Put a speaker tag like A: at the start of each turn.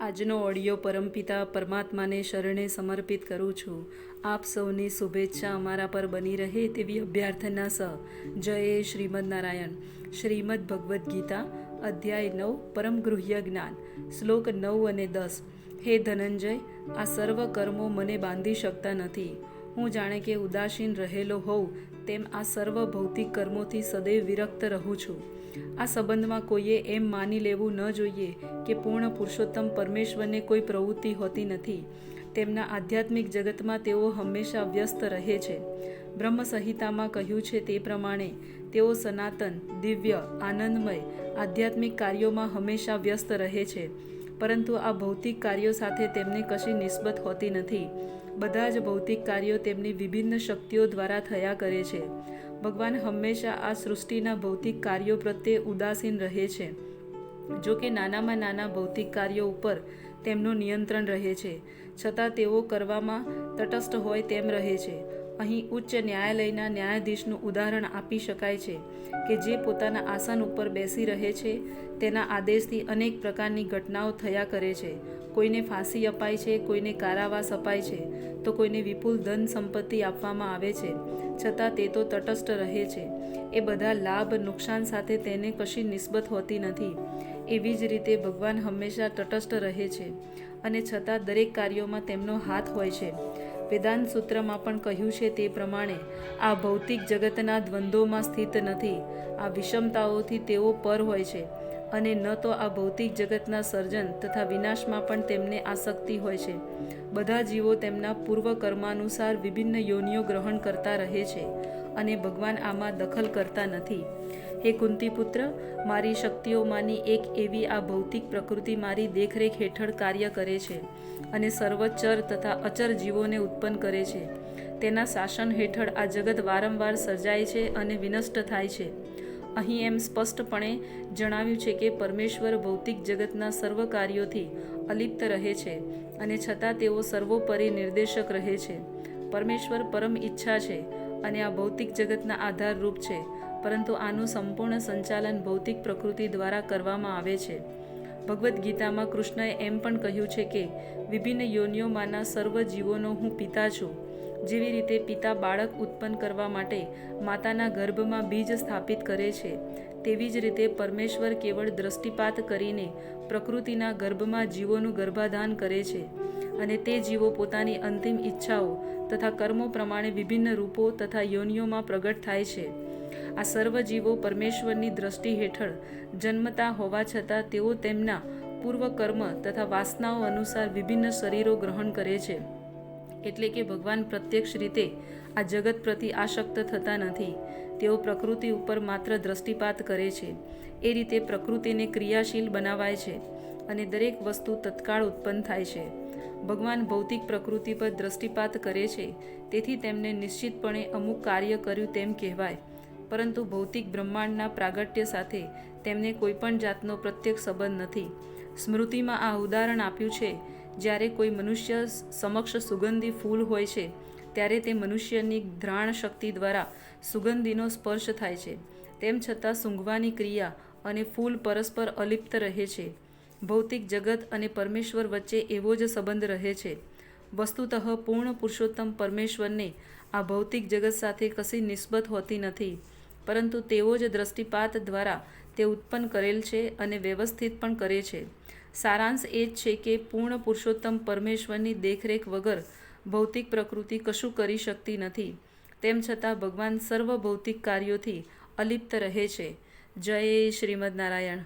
A: આજનો ઓડિયો પરમપિતા પરમાત્માને શરણે સમર્પિત કરું છું. આપ સૌની શુભેચ્છા અમારા પર બની રહે તેવી અભ્યાર્થના સહ જય શ્રીમદ નારાયણ. શ્રીમદ ભગવદ્ ગીતા, અધ્યાય નવ પરમ ગૃહ્ય જ્ઞાન, શ્લોક નવ અને દસ. હે ધનંજય, આ સર્વ કર્મો મને બાંધી શકતા નથી. હું જાણે કે ઉદાસીન રહેલો હોઉં, તેમ આ સર્વ ભૌતિક કર્મોથી સદૈવ વિરક્ત રહું છું. આ સંબંધમાં કોઈએ એમ માની લેવું ન જોઈએ કે પૂર્ણ પુરુષોત્તમ પરમેશ્વરને કોઈ પ્રવૃત્તિ હોતી નથી. તેમના આધ્યાત્મિક જગતમાં તેઓ હંમેશા વ્યસ્ત રહે છે. બ્રહ્મ સંહિતામાં કહ્યું છે તે પ્રમાણે, તેઓ સનાતન, દિવ્ય, આનંદમય, આધ્યાત્મિક કાર્યોમાં હંમેશા વ્યસ્ત રહે છે. પરંતુ આ ભૌતિક કાર્યો સાથે તેમની કશી નિસ્બત હોતી નથી. બધા જ ભૌતિક કાર્યો તેમની વિભિન્ન શક્તિઓ દ્વારા થયા કરે છે. ભગવાન હંમેશા આ સૃષ્ટિના ભૌતિક કાર્યો પ્રત્યે ઉદાસીન રહે છે. જો કે નાનામાં નાના ભૌતિક કાર્યો ઉપર તેમનું નિયંત્રણ રહે છે. છતાં તેઓ કરવામાં તટસ્થ હોય તેમ રહે છે. અહીં ઉચ્ચ ન્યાયાલયના ન્યાયાધીશનું ઉદાહરણ આપી શકાય છે કે જે પોતાના આસન ઉપર બેસી રહે છે. તેના આદેશથી અનેક પ્રકારની ઘટનાઓ થયા કરે છે. કોઈને ફાંસી અપાય છે, કોઈને કારાવાસ અપાય છે, તો કોઈને વિપુલ ધન સંપત્તિ આપવામાં આવે છે. છતાં તે તો તટસ્થ રહે છે. એ બધા લાભ નુકસાન સાથે તેને કશી નિસ્બત હોતી નથી. એવી જ રીતે ભગવાન હંમેશા તટસ્થ રહે છે અને છતાં દરેક કાર્યોમાં તેમનો હાથ હોય છે. વેદાંત સૂત્રમાં પણ કહ્યું છે તે પ્રમાણે આ ભૌતિક જગતના દ્વંદ્વોમાં સ્થિત નથી. આ વિષમતાઓથી તેઓ પર હોય છે. અને ન તો આ ભૌતિક જગતના સર્જન તથા વિનાશમાં પણ તેમને આસક્તિ હોય છે. બધા જીવો તેમના પૂર્વ કર્માનુસાર વિભિન્ન યોનિઓ ગ્રહણ કરતા રહે છે અને ભગવાન આમાં દખલ કરતા નથી. હે કુંતીપુત્ર, મારી શક્તિઓમાંની એક એવી આ ભૌતિક પ્રકૃતિ મારી દેખરેખ હેઠળ કાર્ય કરે છે અને સર્વચર તથા અચર જીવોને ઉત્પન્ન કરે છે. તેના શાસન હેઠળ આ જગત વારંવાર સર્જાય છે અને વિનષ્ટ થાય છે. અહીં એમ સ્પષ્ટપણે જણાવ્યું છે કે પરમેશ્વર ભૌતિક જગતના સર્વ કાર્યોથી અલિપ્ત રહે છે અને છતાં તેઓ સર્વોપરી નિર્દેશક રહે છે. પરમેશ્વર પરમ ઈચ્છા છે અને આ ભૌતિક જગતના આધારરૂપ છે, પરંતુ આનું સંપૂર્ણ સંચાલન ભૌતિક પ્રકૃતિ દ્વારા કરવામાં આવે છે. ભગવદ્ ગીતામાં કૃષ્ણએ એમ પણ કહ્યું છે કે, વિભિન્ન યોનિઓમાંના સર્વ જીવોનો હું પિતા છું. જેવી રીતે પિતા બાળક ઉત્પન્ન કરવા માટે માતાના ગર્ભમાં બીજ સ્થાપિત કરે છે, તેવી જ રીતે પરમેશ્વર કેવળ દ્રષ્ટિપાત કરીને પ્રકૃતિના ગર્ભમાં જીવોનું ગર્ભાધાન કરે છે અને તે જીવો પોતાની અંતિમ ઈચ્છાઓ તથા કર્મો પ્રમાણે વિભિન્ન રૂપો તથા યોનિઓમાં પ્રગટ થાય છે. આ સર્વ જીવો પરમેશ્વરની દ્રષ્ટિ હેઠળ જન્મતા હોવા છતાં તેઓ તેમના પૂર્વ કર્મ તથા વાસનાઓ અનુસાર વિભિન્ન શરીરો ગ્રહણ કરે છે. એટલે કે ભગવાન પ્રત્યક્ષ રીતે આ જગત પ્રતિ આસક્ત થતા નથી. તેઓ પ્રકૃતિ ઉપર માત્ર દ્રષ્ટિપાત કરે છે. એ રીતે પ્રકૃતિને ક્રિયાશીલ બનાવાય છે અને દરેક વસ્તુ તત્કાળ ઉત્પન્ન થાય છે. ભગવાન ભૌતિક પ્રકૃતિ પર દ્રષ્ટિપાત કરે છે. તેથી તેમને નિશ્ચિતપણે અમુક કાર્ય કર્યું તેમ કહેવાય. પરંતુ ભૌતિક બ્રહ્માંડના પ્રાગટ્ય સાથે તેમને કોઈપણ જાતનો પ્રત્યક્ષ સંબંધ નથી. સ્મૃતિમાં આ ઉદાહરણ આપ્યું છે. જ્યારે કોઈ મનુષ્ય સમક્ષ સુગંધી ફૂલ હોય છે, ત્યારે તે મનુષ્યની ધ્રાણ શક્તિ દ્વારા સુગંધીનો સ્પર્શ થાય છે. તેમ છતાં સૂંઘવાની ક્રિયા અને ફૂલ પરસ્પર અલિપ્ત રહે છે. ભૌતિક જગત અને પરમેશ્વર વચ્ચે એવો જ સંબંધ રહે છે. વસ્તુતઃ પૂર્ણ પુરુષોત્તમ પરમેશ્વરને આ ભૌતિક જગત સાથે કશી નિસ્બત હોતી નથી, પરંતુ તેઓ જ દ્રષ્ટિપાત દ્વારા તે ઉત્પન્ન કરેલ છે અને વ્યવસ્થિત પણ કરે છે. સારાંશ એ જ છે કે પૂર્ણ પુરુષોત્તમ પરમેશ્વરની દેખરેખ વગર ભૌતિક પ્રકૃતિ કશું કરી શકતી નથી. તેમ છતાં ભગવાન સર્વ ભૌતિક કાર્યોથી અલિપ્ત રહે છે. જય શ્રીમદ નારાયણ.